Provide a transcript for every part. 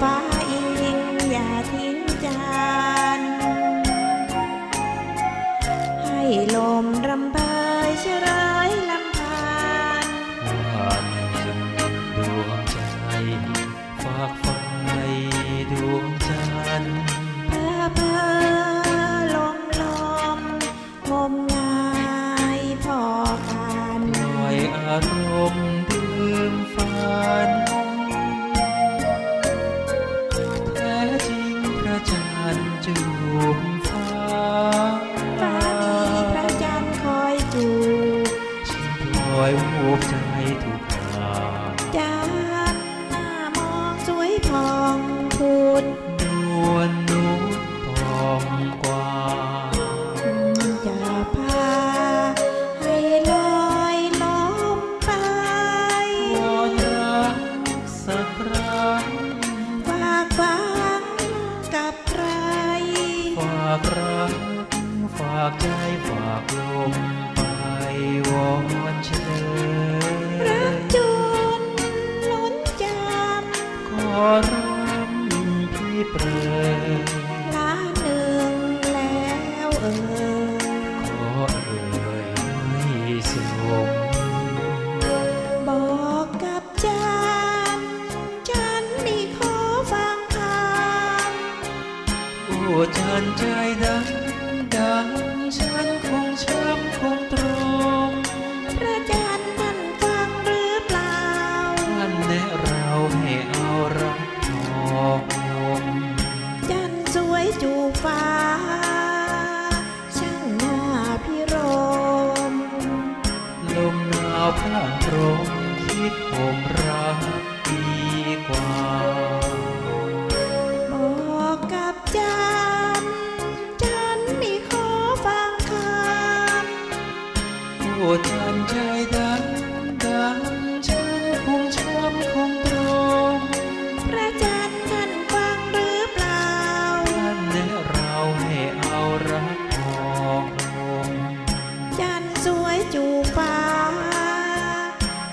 ฟ้าอิงอย่าทิ้งจันให้ลมรำเพยเชรยลำพานวันหนึ่งดวงใจฝากไฟดวงจันทร์เพ้อเพ้อลมลมงมงายพอกันปล่อยอารมณ์ ทุกคราจันทร์หน้ามองสวยพองพูดนวลนุ่มทองกว่า จะพาให้ลอยลมไปวอนรักสักครั้งฝากฝังกับใคร ฝากรักฝากใจฝากลม โอ้จันใจดังดังฉันคงช้ำคงตรมำพระจันทร์ท่านฟังหรือเปล่าท่านแนะเราให้เอารักทองลมจันทร์สวยจูบฟ้า ช่างหน้าพิรม ลมหนาวพลางโปรมคิดผมรักดีกว่า ทำใจดังดังฉันคงช้ำคงตรงพระจันทร์มันฟังหรือเปล่าท่านแล้อเราให้เอารักออกลงจันทร์สวยจูฟ้า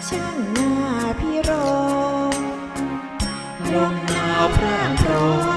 ช่างหน้าพี่รองลงหนาวพร่างพรอง